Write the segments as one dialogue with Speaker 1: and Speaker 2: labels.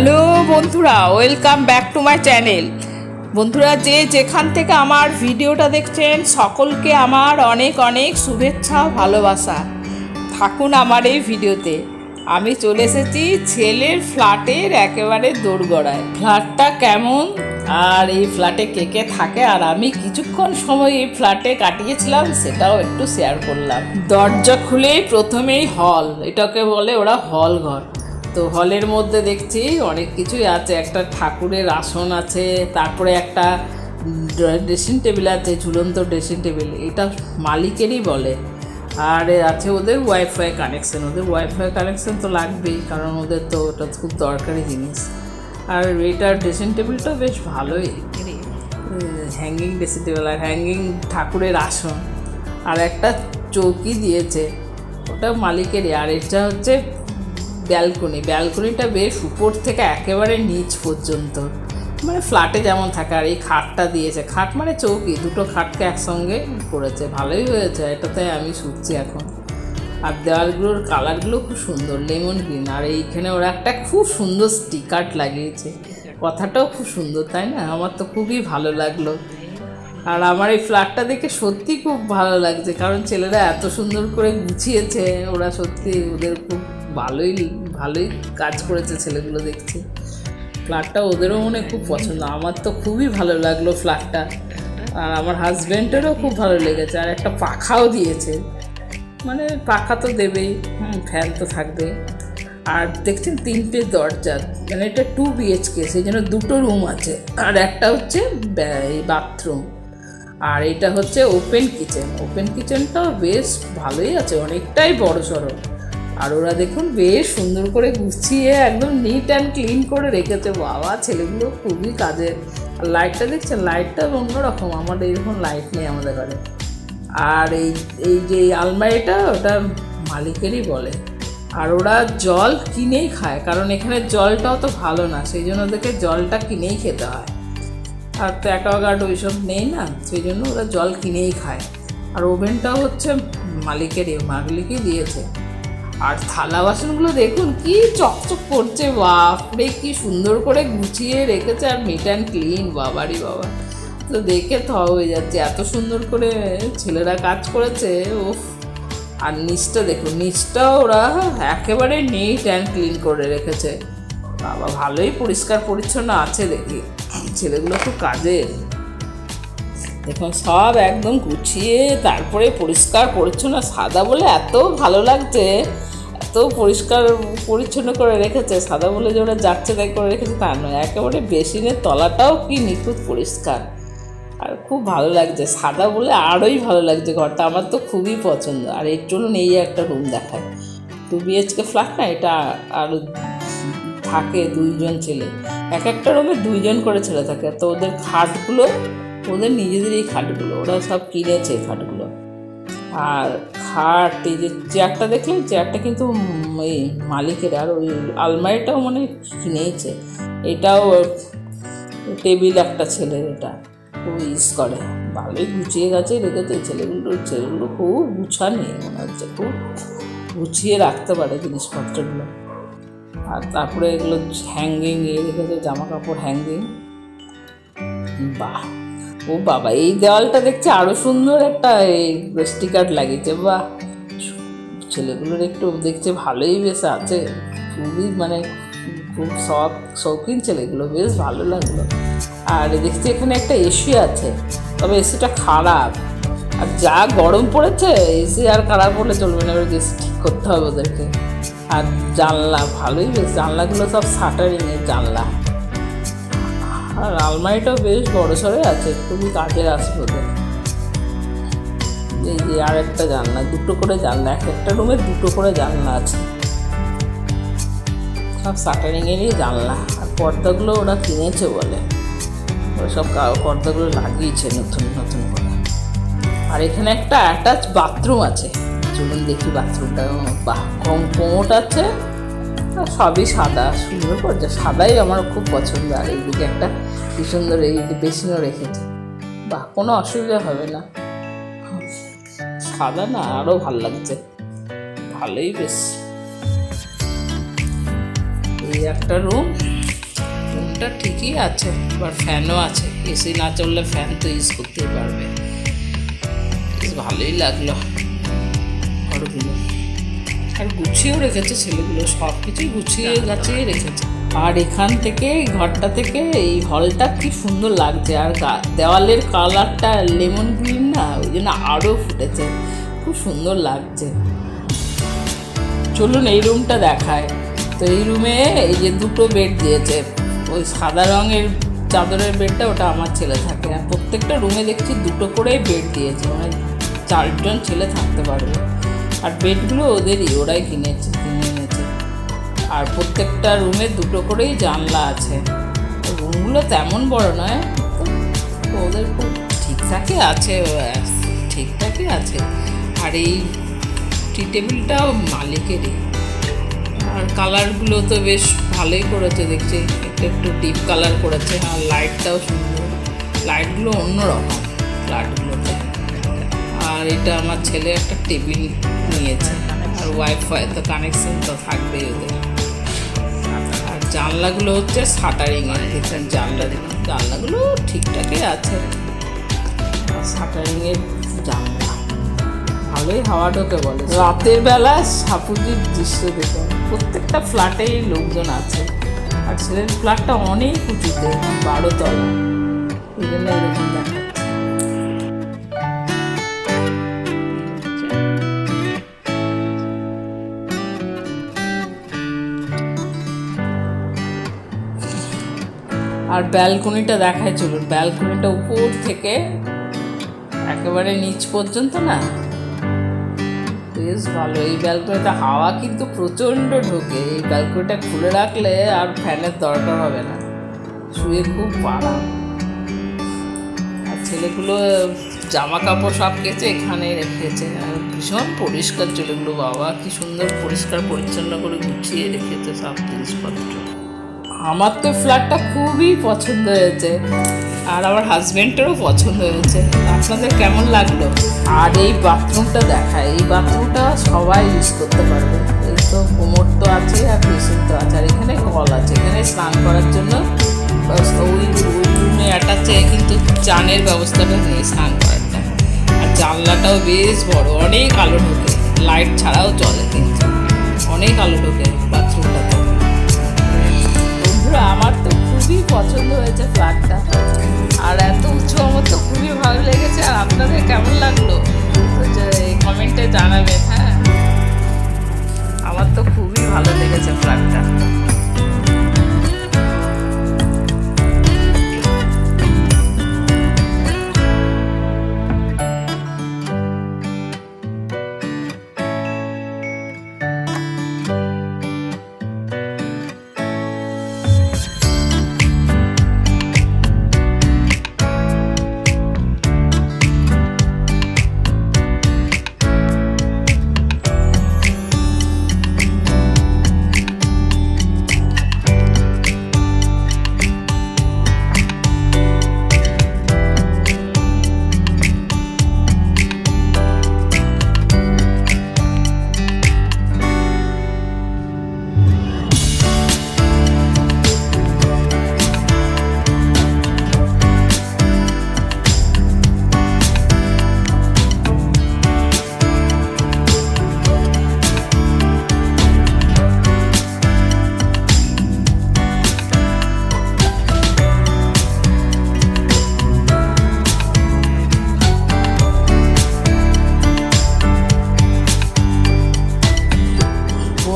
Speaker 1: Hello বন্ধুরা, welcome back to my channel. বন্ধুরা, যে যেখান থেকে আমার ভিডিওটা দেখছেন, সকলকে আমার অনেক অনেক শুভেচ্ছা, ভালোবাসা। থাকুন আমার এই ভিডিওতে। আমি চলে এসেছি ছেলের ফ্ল্যাটের একেবারে দোরগড়ায়। ফ্ল্যাটটা কেমন? আর এই ফ্ল্যাটে কে কে থাকে? আর আমি কিছুক্ষণ সময় এই ফ্ল্যাটে কাটিয়েছিলাম, সেটাও একটু শেয়ার করলাম। দরজা খুলেই প্রথমেই হল এটাকে বলে ওরা হল ঘর। তো হলের মধ্যে দেখছি অনেক কিছুই আছে। একটা ঠাকুরের আসন আছে, তারপরে একটা ড্রেসিং টেবিল আছে, ঝুলন্ত ড্রেসিং টেবিল, এটা মালিকেরই বলে। আর আছে ওদের ওয়াইফাই কানেকশান ওদের ওয়াইফাই কানেকশান তো লাগবেই, কারণ ওদের তো ওটা খুব দরকারি জিনিস। আর এটা ড্রেসিং টেবিলটা বেশ ভালোই। হ্যাঙ্গিং ড্রেসিং টেবিল আর হ্যাঙ্গিং ঠাকুরের আসন। আর একটা চৌকি দিয়েছে, ওটা মালিকেরই। আর এটা হচ্ছে ব্যালকনি ব্যালকনিটা বেশ উপর থেকে একেবারে নিচ পর্যন্ত। মানে ফ্ল্যাটে যেমন থাকে, আর এই খাটটা দিয়েছে। খাট মানে চৌকি, দুটো খাটকে একসঙ্গে করেছে। ভালোই হয়েছে, এটাতে আমি শুচ্ছি এখন। আর দেওয়ালগুলোর কালারগুলো খুব সুন্দর লেমন গ্রিন আর এইখানে ওরা একটা খুব সুন্দর স্টিকার লাগিয়েছে। কথাটাও খুব সুন্দর, তাই না? আমার তো খুবই ভালো লাগল। আর আমার এই ফ্ল্যাটটা দেখে সত্যি খুব ভালো লাগছে, কারণ ছেলেরা এত সুন্দর করে গুছিয়েছে। ওরা সত্যি ওদের খুব ভালোই ভালোই কাজ করেছে ছেলেগুলো দেখছি। ফ্ল্যাটটা ওদেরও মনে খুব পছন্দ। আমার তো খুবই ভালো লাগল ফ্ল্যাটটা। আর আমার হাজব্যান্ডেরও খুব ভালো লেগেছে। আর একটা পাখাও দিয়েছে। মানে পাখা তো দেবেই। হুম, ফ্যান তো থাকবে আর দেখছেন তিনটে দরজা। মানে এটা টু বিএইচকে সেই জন্য দুটো রুম আছে। আর একটা হচ্ছে বাথরুম আর এটা হচ্ছে ওপেন কিচেন ওপেন কিচেনটাও বেশ ভালোই আছে। অনেকটাই বড় সড়ো আর ওরা দেখুন বেশ সুন্দর করে গুছিয়ে একদম নিট অ্যান্ড ক্লিন করে রেখেছে। বাবা, ছেলেগুলো খুবই কাজের আর লাইটটা দেখছেন? লাইটটা অন্যরকম আমাদের এরকম লাইট নেই আমাদের ঘরে। আর এই এই যে আলমারিটা, ওটা মালিকেরই বলে। আর ওরা জল কিনেই খায়, কারণ এখানে জলটাও তো ভালো না, সেই জন্য ওদেরকে জলটা কিনেই খেতে হয়। আর তো অ্যাকোয়াগার্ড ওইসব নেই না, সেই জন্য ওরা জল কিনেই খায়। আর ওভেনটাও হচ্ছে মালিকেরই, মালিকই দিয়েছে। আর থালা বাসনগুলো দেখুন, কি চকচক করছে বাপরে কি সুন্দর করে গুছিয়ে রেখেছে আর মিট অ্যান্ড ক্লিন বাবারই বাবা। তো দেখে থ হয়ে যাচ্ছে, এত সুন্দর করে ছেলেরা কাজ করেছে ও আর নিচটা দেখুন, নিচটা ওরা একেবারে নিট অ্যান্ড ক্লিন করে রেখেছে। বাবা, ভালোই পরিষ্কার পরিচ্ছন্ন আছে দেখি। ছেলেগুলো খুব কাজের দেখুন, সব একদম গুছিয়ে, তারপরে পরিষ্কার পরিচ্ছন্ন, সাদা বলে এত ভালো লাগছে। এত পরিষ্কার, পরিচ্ছন্ন করে রেখেছে। সাদা বলে যে ওরা যাচ্ছে তাই করে রেখেছে তা নয়। একেবারে বেসিনের তলাটাও কি নিখুঁত পরিষ্কার। আর খুব ভালো লাগছে। সাদা বলে আরোই ভালো লাগছে ঘরটা। আমার তো খুবই পছন্দ। আর এর জন্য এই একটা রুম দেখায়। টু বিএচকে ফ্ল্যাট না? এটা আর থাকে দুইজন ছেলে। এক একটা রুমে দুইজন করে ছেলে থাকে। তো ওদের খাটগুলো, ওদের নিজেদেরই খাটগুলো। ওরা সব কিনেছে খাটগুলো। আর খাট, এই যে চেয়ারটা দেখলেন চেয়ারটা কিন্তু এই মালিকের, আর ওই আলমারিটাও মানে কিনেছে এটাও টেবিল একটা ছেলের এটা খুব ইউজ করে। ভালোই গুছিয়ে গেছে রেখেছে ছেলেগুলো ছেলেগুলো খুব গুছানি, মনে হচ্ছে খুব গুছিয়ে রাখতে পারে জিনিসপত্রগুলো। আর তারপরে এগুলো হ্যাঙ্গিং এ রেখেছে জামা কাপড় হ্যাঙ্গিং বাহ! ও বাবা, এই দেওয়ালটা দেখছে আরও সুন্দর একটা স্টিকার লাগিয়েছে, বাহ। ছেলেগুলোর একটু দেখছে ভালোই বেশ আছে, খুবই মানে খুব শখ, শৌখিন ছেলেগুলো, বেশ ভালো লাগল। আর দেখছি এখানে একটা এসি আছে, তবে এসিটা খারাপ। আর যা গরম পড়েছে এসি আর খারাপ হলে চলবে না এবার এসি ঠিক করতে হবে ওদেরকে। আর জানলা, ভালোই বেশ, জানলাগুলো সব শাটারিংয়ের জানলা। আর আলমারিটাও বেশ বড় সড়ে আছে খুবই কাজের আসবে ওদের এই যে আর একটা জানলা, দুটো করে জানলা, এক একটা রুমে দুটো করে জানলা আছে। সব শাটারিংয়েরই জানলা, আর পর্দাগুলো ওরা কিনেছে বলে। ওরা সব পর্দাগুলো লাগিয়েছে নতুন নতুন করে। আর এখানে একটা অ্যাটাচ বাথরুম আছে। চলুন দেখি বাথরুমটা বাহ কম কোমোট আছে। সবই সাদা, সুন্দর করছে সাদাই আমার খুব পছন্দ। আর এইদিকে একটা কি সুন্দর, এই বেসিনও রেখেছে। বা কোনো অসুবিধা হবে না। সাদা না আরও ভালো লাগছে। ভালোই বেশ। এই একটা রুম রুমটা ঠিকই আছে, আবার ফ্যানও আছে। এসি না চললে ফ্যান তো ইউজ করতেই পারবে। ভালোই লাগল। ঘরগুলো। আর গুছিয়েও রেখেছে ছেলেগুলো, সব কিছুই গুছিয়ে গাছিয়ে রেখেছে। আর এখান থেকে, এই ঘরটা থেকে, এই হলটা কি সুন্দর লাগছে। আর দেওয়ালের কালারটা লেমন গ্রিন না, ওই জন্য আরও ফুটেছে। খুব সুন্দর লাগছে। চলুন এই রুমটা দেখায়। তো এই রুমে এই যে দুটো বেড দিয়েছে, ওই সাদা রঙের চাদরের বেডটা ওটা আমার ছেলে থাকে। আর প্রত্যেকটা রুমে দেখছি দুটো করেই বেড দিয়েছে। মানে চারজন ছেলে থাকতে পারবে। আর বেডগুলো ওদেরই, ওরাই কিনেছে কিনে এনেছে। আর প্রত্যেকটা রুমে দুটো করেই জানলা আছে। রুমগুলো তেমন বড় নয়, ওদের খুব ঠিকঠাকই আছে ঠিকঠাকই আছে। আর এই টি টেবিলটাও মালিকেরই। আর কালারগুলো তো বেশ ভালোই করেছে, দেখছি। একটু একটু ডিপ কালার করেছে, আর লাইটটাও সুন্দর। লাইটগুলো অন্যরকম লাইটগুলোতে আর এটা আমার ছেলে একটা টেবিল নিয়েছে। আর ওয়াইফাই তো কানেকশন তো থাকবেই ওদের। আর জানলাগুলো হচ্ছে শাটারিং এর দেখছেন জানলা জানলাগুলো ঠিকঠাকই আছে। আর এর জানলা। ভালোই হাওয়া ঢোকে বলে। রাতের বেলা সাপুজির দৃশ্য দেখুন। প্রত্যেকটা ফ্ল্যাটেই লোকজন আছে। আর ছেলের ফ্ল্যাটটা অনেক উঁচুতে বারো তলা জন্য এরকম দেখাচ্ছে আর ব্যালকনিটা দেখায়, চলুন। ব্যালকনিটা উপর থেকে একেবারে নিচ পর্যন্ত না? বেশ ভালো। এই ব্যালকনিটা হাওয়া কিন্তু প্রচণ্ড ঢোকে। এই ব্যালকনিটা খুলে রাখলে আর ফ্যানের দরকার হবে না। শুয়ে খুব আরাম আর ছেলেগুলো জামা কাপড় সব কেচে এখানে রেখেছে। আর ভীষণ পরিষ্কার ছেলেগুলো, বাবা। কি সুন্দর পরিষ্কার পরিচ্ছন্ন করে গুছিয়ে রেখেছে সব জিনিসপত্র। আমার তো ফ্ল্যাটটা খুবই পছন্দ হয়েছে, আর আমার হাজবেন্ডেরও পছন্দ হয়েছে। আপনাদের কেমন লাগল? আর এই বাথরুমটা দেখা এই বাথরুমটা সবাই ইউজ করতে পারবে। এই তো কোমর তো আছে আর বেসিন তো আছে, আর এখানে কল আছে। এখানে স্নান করার জন্য ওই রুমে অ্যাটাচে কিন্তু চানের ব্যবস্থাটা নেই স্নান করারটা আর জানলাটাও বেশ বড়, অনেক আলো ঢোকে। লাইট ছাড়াও চলে কিন্তু। অনেক আলো ঢোকে বাথরুমটাতে বন্ধুরা আমার তো খুবই পছন্দ হয়েছে ফ্ল্যাটটা আর এত উঁচু আমার তো খুবই ভালো লেগেছে। আর আপনাদের কেমন লাগল? কমেন্টে জানাবে হ্যাঁ। আমার তো খুবই ভালো লেগেছে ফ্ল্যাটটা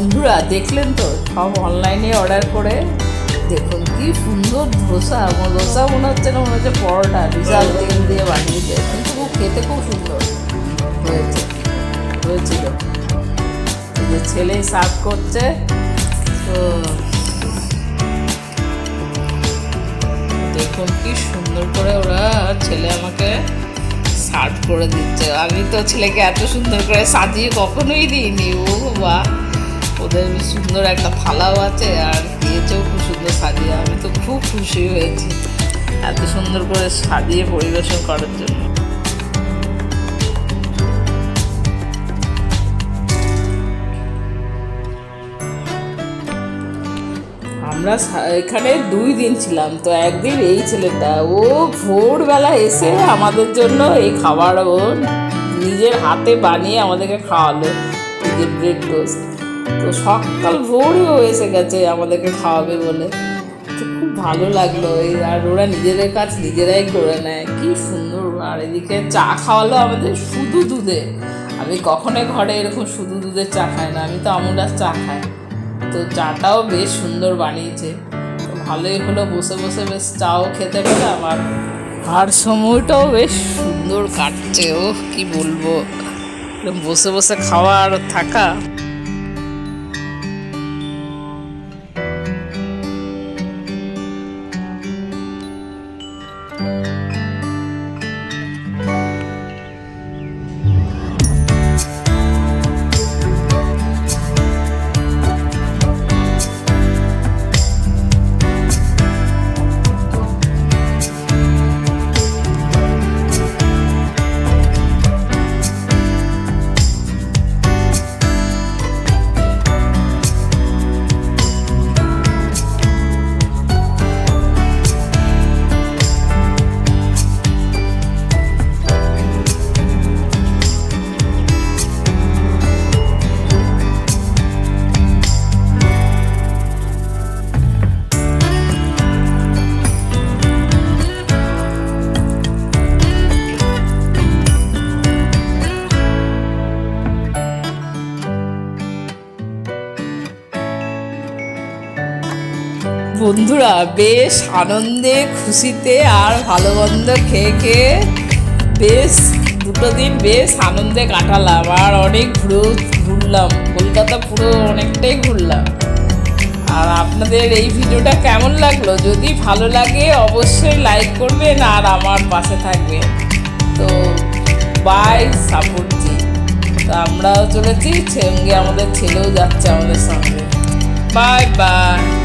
Speaker 1: বন্ধুরা, দেখলেন তো? সব অনলাইনে অর্ডার করে। দেখুন, কি সুন্দর ধোসা। ধোসা মনে হচ্ছে না, মনে হচ্ছে পরোটা। বিশাল তেল দিয়ে বানিয়েছে। কিন্তু খুব খেতে খুব সুন্দর। হয়েছে। হয়েছিল। যে ছেলে সার্ভ করছে, তো দেখুন কি সুন্দর করে ওরা ছেলে আমাকে সার্ভ করে দিচ্ছে। আমি তো ছেলেকে এত সুন্দর করে সাজিয়ে কখনোই দিইনি। ও বা ওদের সুন্দর একটা থালাও আছে আর দিয়েছেও খুব সুন্দর সাজিয়ে। আমি তো খুব খুশি হয়েছি এত সুন্দর করে সাজিয়ে পরিবেশন করার জন্য। আমরা এখানে দুই দিন ছিলাম, তো একদিন এই ছেলেটা, ও ভোরবেলা এসে আমাদের জন্য এই খাবার ও নিজের হাতে বানিয়ে আমাদেরকে খাওয়ালো নিজের ব্রেড টোস্ট তো সকাল ভোরই এসে গেছে আমাদেরকে খাওয়াবে বলে। তো খুব ভালো লাগল এই, আর ওরা নিজেদের কাজ নিজেরাই করে নেয়। কি সুন্দর, আর এদিকে চা খাওয়ালো আমাদের শুধু দুধে। আমি কখনোই ঘরে এরকম শুধু দুধের চা খাই না, আমি তো আমুলার চা খাই। তো চাটাও বেশ সুন্দর বানিয়েছে। তো ভালোই হলো, বসে বসে বেশ চাও খেতে পেলাম, আর আর সময়টাও বেশ সুন্দর কাটছে ও কি বলব। বসে বসে খাওয়া আর থাকা। বন্ধুরা, বেশ আনন্দে, খুশিতে আর ভালো মন্দ খেয়ে খেয়ে বেশ দুটো দিন বেশ আনন্দে কাটালাম আর অনেক ঘুরেও ঘুরলাম। কলকাতা পুরো অনেকটাই ঘুরলাম। আর আপনাদের এই ভিডিওটা কেমন লাগল? যদি ভালো লাগে, অবশ্যই লাইক করবেন আর আমার পাশে থাকবেন। তো, বাই, সাপোর্ট তো আমরাও চলেছি সঙ্গে আমাদের ছেলেও যাচ্ছে আমাদের সঙ্গে। Bye bye.